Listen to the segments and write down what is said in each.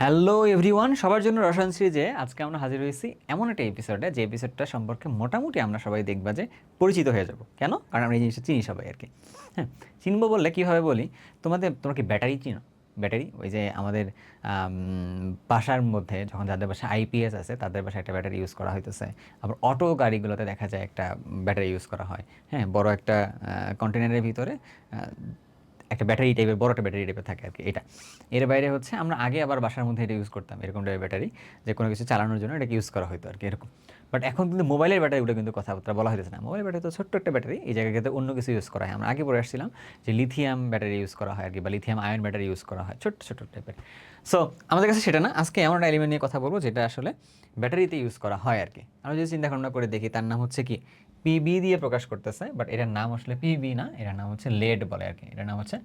Hello everyone সবার জন্য রসায়ন সিরিজে আজকে আমরা হাজির হয়েছি এমন একটা এপিসোডে যে এপিসোডটা সম্পর্কে মোটামুটি আমরা সবাই দেখবা যে পরিচিত হয়ে যাব। কেন? কারণ আমরা এই জিনিসটা চিনি সবাই আর কি। হ্যাঁ চিনবো বললে কীভাবে বলি? তোমাদের তোমরা কি ব্যাটারি চিনো? ব্যাটারি? ওই যে আমাদের আম, বাসার মধ্যে যখন যাদের বাসায় আইপিএস আছে তাদের বাসায় একটা ব্যাটারি ইউজ করা হইতেছে। আবার অটো গাড়িগুলোতে দেখা যায় একটা ব্যাটারি ইউজ করা হয়। হ্যাঁ বড় একটা কন্টেনারের ভিতরে একটা ব্যাটারি টাইপের বড় একটা ব্যাটারি টাইপের থাকে আর কি এটা। এর বাইরে হচ্ছে আমরা আগে আবার বাসার মধ্যে এটা ইউজ করতাম, এরকম টাইপের ব্যাটারি, যে কোনো কিছু চালানোর জন্য এটাকে ইউজ করা হতো আর কি এরকম। বাট এখন কিন্তু মোবাইলের ব্যাটারিগুলো কিন্তু কথাবার্তা বলা হইতেছে না। মোবাইল ব্যাটারি তো ছোট্ট একটা ব্যাটারি এই জায়গাতে অন্য কিছু ইউজ করা হয়। আমরা আগে পরে আসছিলাম যে লিথিয়াম ব্যাটারি ইউজ করা হয় আর কি, বা লিথিয়াম আয়ন ব্যাটারি ইউজ করা হয়। ছোট্ট ছোট্ট টাইপের সো আমাদের কাছে সেটা না। আজকে এমন একটা এলিমেন্ট নিয়ে কথা বলব যেটা আসলে ব্যাটারিতে ইউজ করা হয় আর কি। আমরা যদি চিন্তা ভাবনা করে দেখি, তার নাম হচ্ছে কি? পিবি দিয়ে প্রকাশ করতেছে বাট এটার নাম আসলে পিবি না, এটার নাম হচ্ছে লেড বলে আর কি। এটার নাম হচ্ছে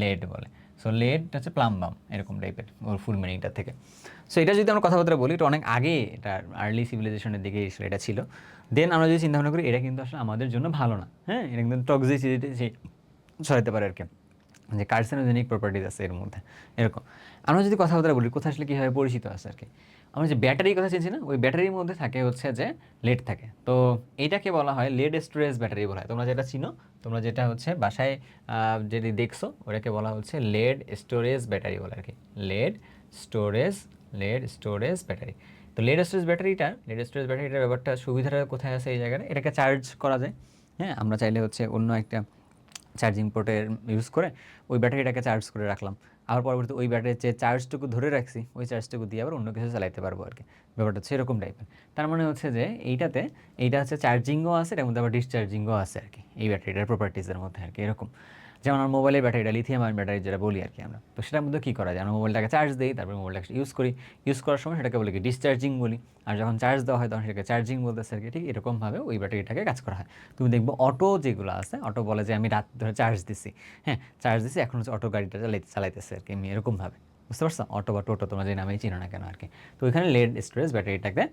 লেড বলে। সো লেড হচ্ছে প্লাম্বাম এরকম টাইপের ওর ফুল মিনিংটা থেকে। সো এটা যদি আমরা কথাবার্তা বলি এটা অনেক আগে এটা আর্লি সিভিলাইজেশনের দিকে এটা ছিল। দেন আমরা যদি চিন্তা ভাবনা করি, এটা কিন্তু আসলে আমাদের জন্য ভালো না হ্যাঁ? এটা কিন্তু টক্সিসিটি ছড়াতে পারে আর কি যে কার্সেনোজেনিক প্রপার্টিজ আছে এর মধ্যে, এরকম। আমরা যদি কথাবার্তা বলি, কোথায় আসলে কীভাবে পরিচিত আছে আর কি? আমরা যে ব্যাটারির কথা চিনছি না, ওই ব্যাটারির মধ্যে থাকে হচ্ছে যে লেড থাকে। তো এইটাকে বলা হয় লেড স্টোরেজ ব্যাটারি বলা হয়। তোমরা যেটা চিনো, তোমরা যেটা হচ্ছে বাসায় যদি দেখছ, ওটাকে বলা হচ্ছে লেড স্টোরেজ ব্যাটারি বলে আর কি lead storage lead storage battery. তো লেড স্টোরেজ ব্যাটারিটা, লেড স্টোরেজ ব্যাটারিটার ব্যাপারটা সুবিধাটা কোথায় আছে এই জায়গাটা? এটাকে চার্জ করা যায়। হ্যাঁ আমরা চাইলে হচ্ছে অন্য একটা চার্জিং পোর্টের ইউজ করে, ওই ব্যাটারিটাকে চার্জ করে রাখলাম। আবার পরবর্তী ওই ব্যাটারির যে চার্জটুকু ধরে রাখছি, ওই চার্জটুকু দিয়ে আবার অন্য কিছু চালাইতে পারব আর কি ব্যাপারটা হচ্ছে এরকম টাইপের তার মানে হচ্ছে যে এইটাতে, এইটা হচ্ছে চার্জিংও আছে, এটার মধ্যে আবার ডিসচার্জিংও আছে আর কি এই ব্যাটারিটার প্রপার্টিজের মধ্যে আর কি এরকম। যেমন আমার মোবাইলের ব্যাটারিটা লিথিয়াম আয়ন ব্যাটারি যেটা বলি আর কি আমরা। তো সেটার মধ্যে কী করা যায়? আমরা মোবাইলটাকে চার্জ দিই, তারপরে মোবাইলটাকে ইউজ করি। ইউজ করার সময় সেটাকে বলি কি ডিসচার্জিং বলি। আর যখন চার্জ দেওয়া হয় তখন সেটাকে চার্জিং বলতেছে আর কি ঠিক এরকমভাবে ওই ব্যাটারিটাকে কাজ করা হয়। তুমি দেখব অটো যেগুলো আছে অটো বলে যে আমি রাত ধরে চার্জ দিছি। হ্যাঁ চার্জ দিছি, এখন হচ্ছে অটো গাড়িটা চালাইতে চালাইতেছে আর কি এমনি এরকমভাবে। বুঝতে পারছ? অটো বা টোটো তোমরা যে নামেই চিনো না কেন আর কি তো ওইখানে লেড স্টোরেজ ব্যাটারিটাকে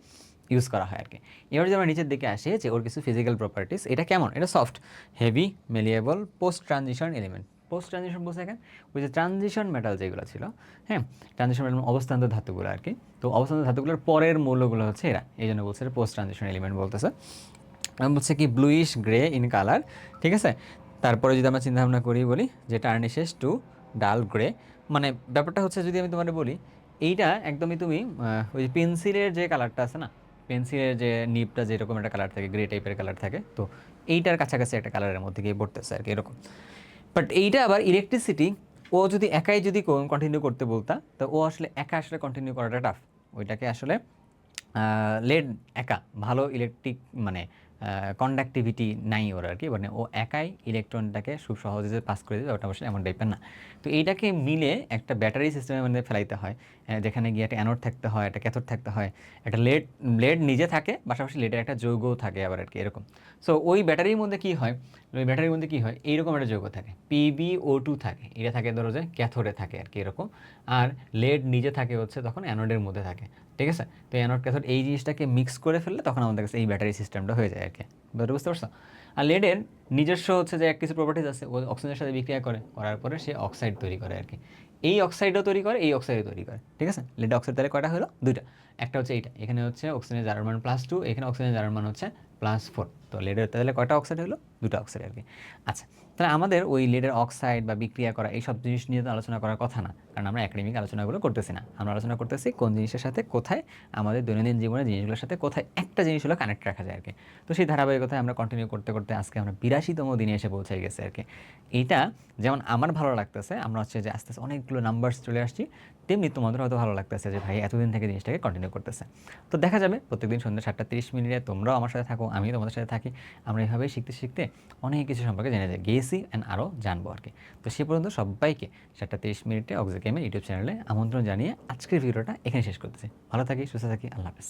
ইউজ করা হয় আর কি। এবার যদি আমরা নিচের দিকে আসি যে ওর কিছু ফিজিক্যাল প্রপার্টিস এটা কেমন? এটা soft heavy malleable post transition element post transition বলছে এখানে? ওই যে ট্রানজিশন মেটাল যেগুলো ছিল হ্যাঁ? ট্রানজিশন মেটাল অবস্থান্ত ধাতুগুলো আর কি। তো অবস্থান্ত ধাতুগুলোর পরের মৌলগুলো হচ্ছে এরা। এই জন্য বলছে পোস্ট ট্রানজিশন এলিমেন্ট বলতেছে। বলছে কি ব্লুইশ গ্রে ইন কালার ঠিক আছে? তারপরে যদি আমরা চিন্তা ভাবনা করি, বলি যে টার্নিশেস টু ডাল গ্রে মানে ব্যাপারটা হচ্ছে যদি আমি তোমাদের বলি, এইটা একদমই তুমি ওই পেন্সিলের যে কালারটা আছে না পেন্সিলের যে নিপটা যেরকম একটা কালার থাকে গ্রে টাইপের কালার থাকে, তো এইটার কাছাকাছি একটা কালারের মধ্যে গিয়ে পড়তেছে আর কি এরকম। বাট এইটা আবার ইলেকট্রিসিটি ও যদি একাই যদি কন্টিনিউ করতে বলতা, তো ও আসলে একা আসলে কন্টিনিউ করাটা টাফ ওইটাকে আসলে লেড একা, ভালো ইলেকট্রিক মানে কন্ডাক্টিভিটি নাই ওর আর কি মানে ও একাই ইলেকট্রনটাকে খুব সহজে যে পাস করে দেবে, ওটা অবশ্যই এমন টাইপের না। তো এইটাকে মিলে একটা ব্যাটারি সিস্টেমের মধ্যে ফেলাইতে হয় যেখানে গিয়ে একটা অ্যানোড থাকতে হয়, একটা ক্যাথোড থাকতে হয়, একটা লেড লেড নিজে থাকে, পাশাপাশি লেডের একটা যৌগও থাকে আবার আর কি, এরকম। সো ওই ব্যাটারির মধ্যে কী হয়, ওই ব্যাটারির মধ্যে কী হয়, এইরকম একটা যৌগ থাকে পিবি ও টু থাকে, এটা থাকে ধরো যে ক্যাথোডে থাকে আর কি, এরকম। আর লেড নিজে থাকে হচ্ছে তখন অ্যানোডের মধ্যে থাকে, ঠিক আছে? তো অ্যানোড ক্যাথোড এই জিনিসটাকে মিক্স করে ফেললে তখন আমাদের কাছে এই ব্যাটারি সিস্টেমটা হয়ে যায় আর কি বুঝতে পারছ? আর লেডের নিজস্ব হচ্ছে যে এক কিছু প্রপার্টিজ আছে, ও অক্সিজেনের সাথে বিক্রিয়া করে, করার পরে সে অক্সাইড তৈরি করে আর কি। এই অক্সাইডও তৈরি করে, এই অক্সাইডও তৈরি করে, ঠিক আছে? লেড অক্সাইড তাহলে কয়টা হলো? দুইটা। একটা হচ্ছে এইটা, এখানে হচ্ছে অক্সিজেনের জারার মান প্লাস টু এখানে অক্সিজেনের জারার মান হচ্ছে প্লাস ফোর তো লেডের তাহলে কয়টা অক্সাইড হলো? দুটো অক্সাইড আর কি। আচ্ছা তাহলে আমাদের ওই লেডের অক্সাইড বা বিক্রিয়া করা এইসব জিনিস নিয়ে তো আলোচনা করার কথা না। কারণ আমরা একাডেমিক আলোচনাগুলো করতেছি না। আমরা আলোচনা করতেছি কোন জিনিসের সাথে কোথায় আমাদের দৈনন্দিন জীবনের জিনিসগুলোর সাথে কোথায় একটা জিনিস হলো কানেক্ট রাখা যায় আর কি তো সেই ধারাবাহিকতায় আমরা কন্টিনিউ করতে করতে আজকে আমরা বিরাশিতম দিনে এসে পৌঁছে গেছে আর কি এইটা যেমন আমার ভালো লাগতেছে, আমরা হচ্ছে যে আস্তে আস্তে অনেকগুলো নাম্বারস চলে আসছি, তেমনি তোমাদের হয়তো ভালো লাগতেছে যে ভাই এতদিন থেকে জিনিসটাকে কন্টিনিউ করতেছে। তো দেখা যাবে প্রত্যেকদিন সন্ধ্যা সাতটা তিরিশ মিনিটে তোমরাও আমার সাথে থাকো, আমিও তোমাদের সাথে থাকি। আমরা এইভাবেই শিখতে শিখতে অনেক কিছু সম্পর্কে জেনে যাই গেছি অ্যান্ড আরও জানব আর কি তো সে পর্যন্ত সবাইকে সাতটা তিরিশ মিনিটে ইউটিউব চ্যানেলে আমন্ত্রণ জানিয়ে আজকের ভিডিওটা এখানে শেষ করতেছি। ভালো থাকি, সুস্থ থাকি, আল্লাহ হাফেজ।